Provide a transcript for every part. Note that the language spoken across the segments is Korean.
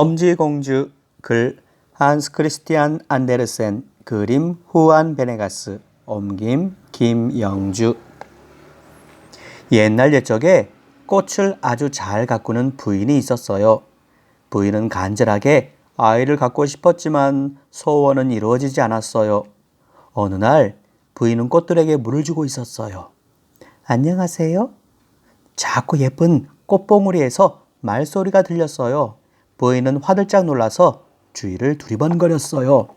엄지공주 글 한스 크리스티안 안데르센 그림 후안 베네가스 옮김 김영주 옛날 옛적에 꽃을 아주 잘 가꾸는 부인이 있었어요. 부인은 간절하게 아이를 갖고 싶었지만 소원은 이루어지지 않았어요. 어느 날 부인은 꽃들에게 물을 주고 있었어요. 안녕하세요. 자꾸 예쁜 꽃봉우리에서 말소리가 들렸어요. 부인은 화들짝 놀라서 주위를 두리번거렸어요.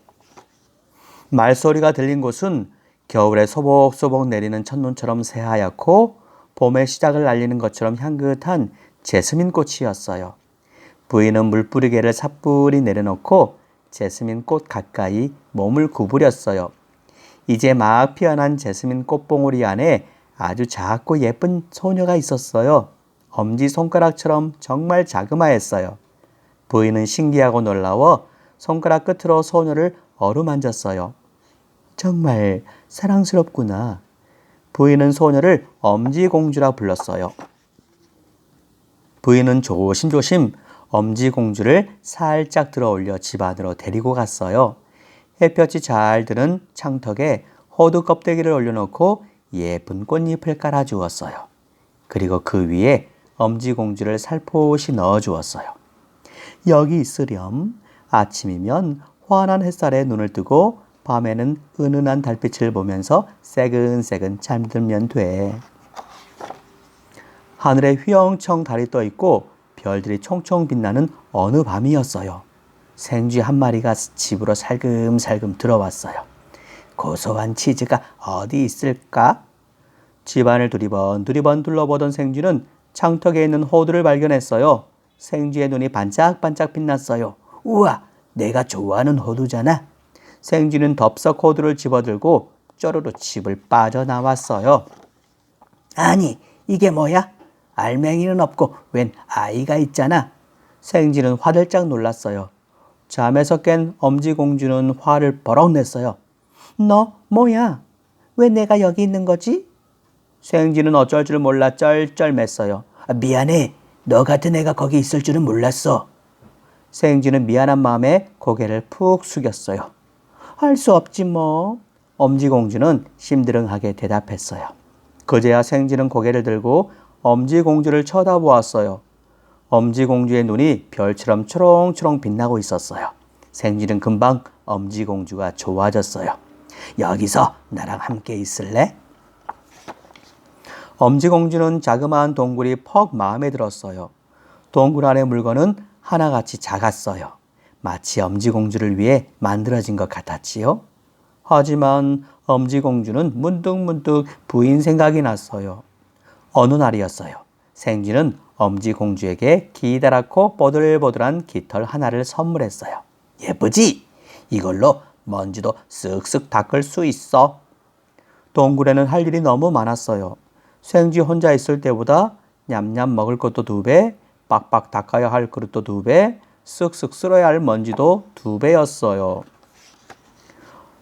말소리가 들린 곳은 겨울에 소복소복 내리는 첫눈처럼 새하얗고 봄의 시작을 알리는 것처럼 향긋한 제스민 꽃이었어요. 부인은 물뿌리개를 사뿐히 내려놓고 제스민 꽃 가까이 몸을 구부렸어요. 이제 막 피어난 제스민 꽃봉오리 안에 아주 작고 예쁜 소녀가 있었어요. 엄지 손가락처럼 정말 자그마했어요. 부인은 신기하고 놀라워 손가락 끝으로 소녀를 어루만졌어요. 정말 사랑스럽구나. 부인은 소녀를 엄지공주라 불렀어요. 부인은 조심조심 엄지공주를 살짝 들어 올려 집 안으로 데리고 갔어요. 햇볕이 잘 드는 창턱에 호두 껍데기를 올려놓고 예쁜 꽃잎을 깔아주었어요. 그리고 그 위에 엄지공주를 살포시 넣어주었어요. 여기 있으렴. 아침이면 환한 햇살에 눈을 뜨고 밤에는 은은한 달빛을 보면서 새근새근 잠들면 돼. 하늘에 휘영청 달이 떠 있고 별들이 총총 빛나는 어느 밤이었어요. 생쥐 한 마리가 집으로 살금살금 들어왔어요. 고소한 치즈가 어디 있을까? 집안을 두리번 두리번 둘러보던 생쥐는 창턱에 있는 호두를 발견했어요. 생쥐의 눈이 반짝반짝 빛났어요. 우와, 내가 좋아하는 호두잖아. 생쥐는 덥석 호두를 집어들고 쪼르르 집을 빠져나왔어요. 아니, 이게 뭐야? 알맹이는 없고 웬 아이가 있잖아. 생쥐는 화들짝 놀랐어요. 잠에서 깬 엄지공주는 화를 버럭 냈어요. 너 뭐야? 왜 내가 여기 있는 거지? 생쥐는 어쩔 줄 몰라 쩔쩔맸어요. 아, 미안해. 너 같은 애가 거기 있을 줄은 몰랐어. 생쥐는 미안한 마음에 고개를 푹 숙였어요. 할 수 없지 뭐. 엄지공주는 심드렁하게 대답했어요. 그제야 생쥐는 고개를 들고 엄지공주를 쳐다보았어요. 엄지공주의 눈이 별처럼 초롱초롱 빛나고 있었어요. 생쥐는 금방 엄지공주가 좋아졌어요. 여기서 나랑 함께 있을래? 엄지공주는 자그마한 동굴이 퍽 마음에 들었어요. 동굴 안의 물건은 하나같이 작았어요. 마치 엄지공주를 위해 만들어진 것 같았지요. 하지만 엄지공주는 문득문득 부인 생각이 났어요. 어느 날이었어요. 생쥐는 엄지공주에게 기다랗고 뽀들뽀들한 깃털 하나를 선물했어요. 예쁘지? 이걸로 먼지도 쓱쓱 닦을 수 있어. 동굴에는 할 일이 너무 많았어요. 생쥐 혼자 있을 때보다 냠냠 먹을 것도 두 배, 빡빡 닦아야 할 그릇도 두 배, 쓱쓱 쓸어야 할 먼지도 두 배였어요.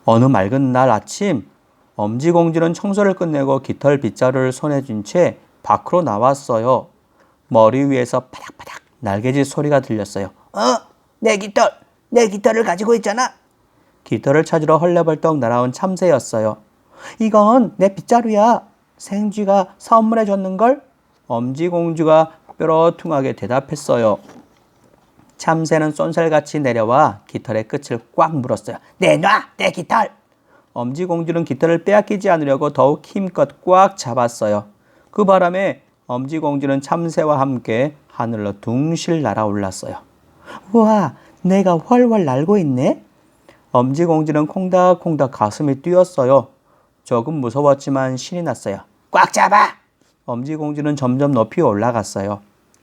어느 맑은 날 아침, 엄지공주는 청소를 끝내고 깃털 빗자루를 손에 쥔 채 밖으로 나왔어요. 머리 위에서 파닥파닥 날개짓 소리가 들렸어요. 어? 내 깃털, 내 깃털을 가지고 있잖아. 깃털을 찾으러 헐레벌떡 날아온 참새였어요. 이건 내 빗자루야. 생쥐가 선물해 줬는 걸? 엄지공주가 뾰로퉁하게 대답했어요. 참새는 쏜살같이 내려와 깃털의 끝을 꽉 물었어요. 내놔, 내 깃털. 엄지공주는 깃털을 빼앗기지 않으려고 더욱 힘껏 꽉 잡았어요. 그 바람에 엄지공주는 참새와 함께 하늘로 둥실 날아올랐어요. 우와, 내가 훨훨 날고 있네? 엄지공주는 콩닥콩닥 가슴이 뛰었어요. 조금 무서웠지만 신이 났어요. 꽉 잡아. 엄지공주는 점점 높이 올라갔어요.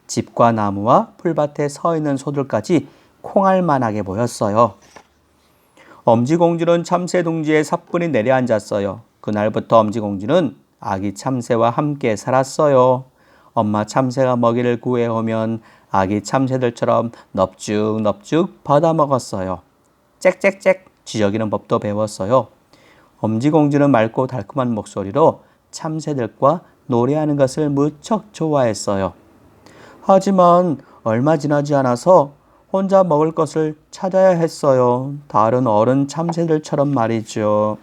집과 나무와 풀밭에 서 있는 소들까지 콩알만하게 보였어요. 엄지공주는 참새 둥지에 사뿐히 내려앉았어요. 그날부터 엄지공주는 아기 참새와 함께 살았어요. 엄마 참새가 먹이를 구해오면 아기 참새들처럼 넙죽넙죽 받아 먹었어요. 짹짹짹 지저귀는 법도 배웠어요. 엄지공주는 맑고 달콤한 목소리로 참새들과 노래하는 것을 무척 좋아했어요. 하지만 얼마 지나지 않아서 혼자 먹을 것을 찾아야 했어요. 다른 어른 참새들처럼 말이죠.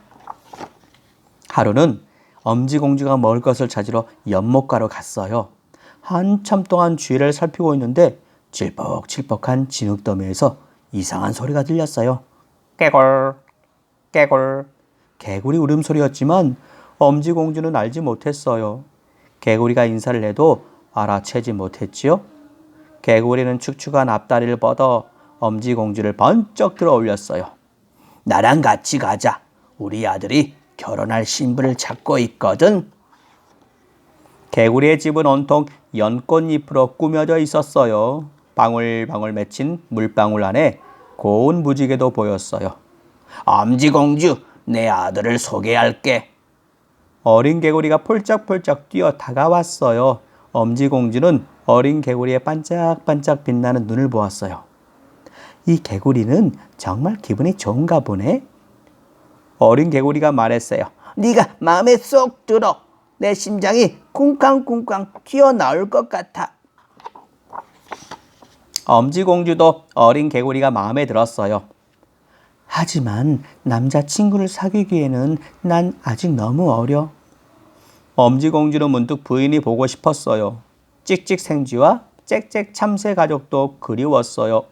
하루는 엄지공주가 먹을 것을 찾으러 연못가로 갔어요. 한참 동안 주위를 살피고 있는데 질퍽질퍽한 진흙더미에서 이상한 소리가 들렸어요. 깨골, 깨골. 개구리 울음소리였지만 엄지공주는 알지 못했어요. 개구리가 인사를 해도 알아채지 못했지요. 개구리는 축축한 앞다리를 뻗어 엄지공주를 번쩍 들어 올렸어요. 나랑 같이 가자. 우리 아들이 결혼할 신부를 찾고 있거든. 개구리의 집은 온통 연꽃잎으로 꾸며져 있었어요. 방울방울 맺힌 물방울 안에 고운 무지개도 보였어요. 엄지공주, 내 아들을 소개할게. 어린 개구리가 폴짝폴짝 뛰어 다가왔어요. 엄지공주는 어린 개구리의 반짝반짝 빛나는 눈을 보았어요. 이 개구리는 정말 기분이 좋은가 보네. 어린 개구리가 말했어요. 네가 마음에 쏙 들어. 내 심장이 쿵쾅쿵쾅 튀어나올 것 같아. 엄지공주도 어린 개구리가 마음에 들었어요. 하지만 남자친구를 사귀기에는 난 아직 너무 어려. 엄지공주는 문득 부인이 보고 싶었어요. 찍찍 생쥐와 짹짹 참새 가족도 그리웠어요.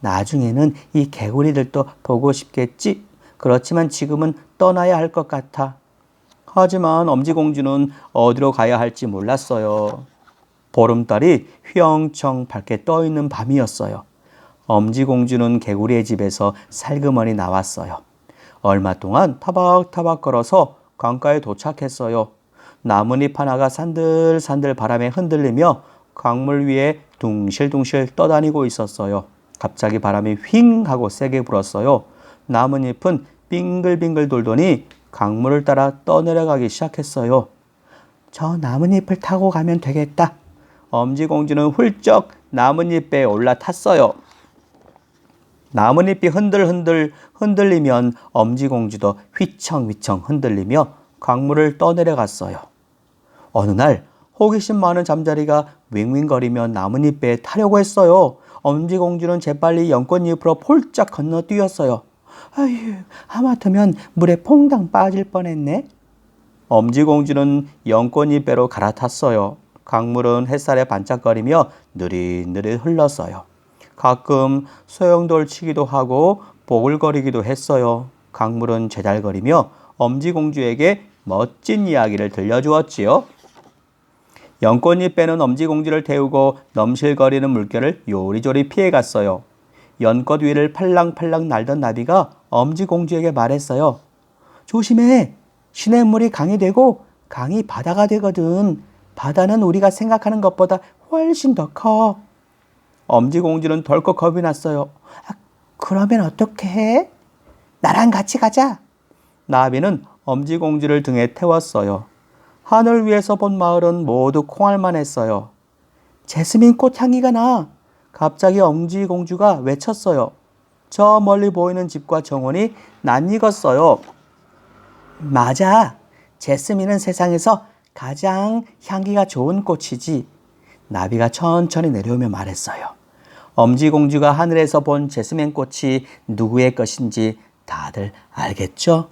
나중에는 이 개구리들도 보고 싶겠지. 그렇지만 지금은 떠나야 할 것 같아. 하지만 엄지공주는 어디로 가야 할지 몰랐어요. 보름달이 휘영청 밝게 떠 있는 밤이었어요. 엄지공주는 개구리의 집에서 살그머니 나왔어요. 얼마 동안 타박타박 걸어서 강가에 도착했어요. 나뭇잎 하나가 산들산들 바람에 흔들리며 강물 위에 둥실둥실 떠다니고 있었어요. 갑자기 바람이 휑 하고 세게 불었어요. 나뭇잎은 빙글빙글 돌더니 강물을 따라 떠내려가기 시작했어요. 저 나뭇잎을 타고 가면 되겠다. 엄지공주는 훌쩍 나뭇잎에 올라탔어요. 나뭇잎이 흔들흔들 흔들리면 엄지공주도 휘청휘청 흔들리며 강물을 떠내려갔어요. 어느 날 호기심 많은 잠자리가 윙윙거리며 나뭇잎에 타려고 했어요. 엄지공주는 재빨리 연꽃잎으로 폴짝 건너뛰었어요. 아휴, 하마터면 물에 퐁당 빠질 뻔했네. 엄지공주는 연꽃잎배로 갈아탔어요. 강물은 햇살에 반짝거리며 느릿느릿 흘렀어요. 가끔 소용돌 치기도 하고 보글거리기도 했어요. 강물은 제잘거리며 엄지공주에게 멋진 이야기를 들려주었지요. 연꽃잎 빼는 엄지공주를 태우고 넘실거리는 물결을 요리조리 피해갔어요. 연꽃 위를 팔랑팔랑 날던 나비가 엄지공주에게 말했어요. 조심해. 시냇물이 강이 되고 강이 바다가 되거든. 바다는 우리가 생각하는 것보다 훨씬 더 커. 엄지공주는 덜컥 겁이 났어요. 아, 그러면 어떻게 해? 나랑 같이 가자. 나비는 엄지공주를 등에 태웠어요. 하늘 위에서 본 마을은 모두 콩알만 했어요. 제스민 꽃 향기가 나. 갑자기 엄지공주가 외쳤어요. 저 멀리 보이는 집과 정원이 낯익었어요. 맞아. 제스민은 세상에서 가장 향기가 좋은 꽃이지. 나비가 천천히 내려오며 말했어요. 엄지공주가 하늘에서 본 제스민 꽃이 누구의 것인지 다들 알겠죠?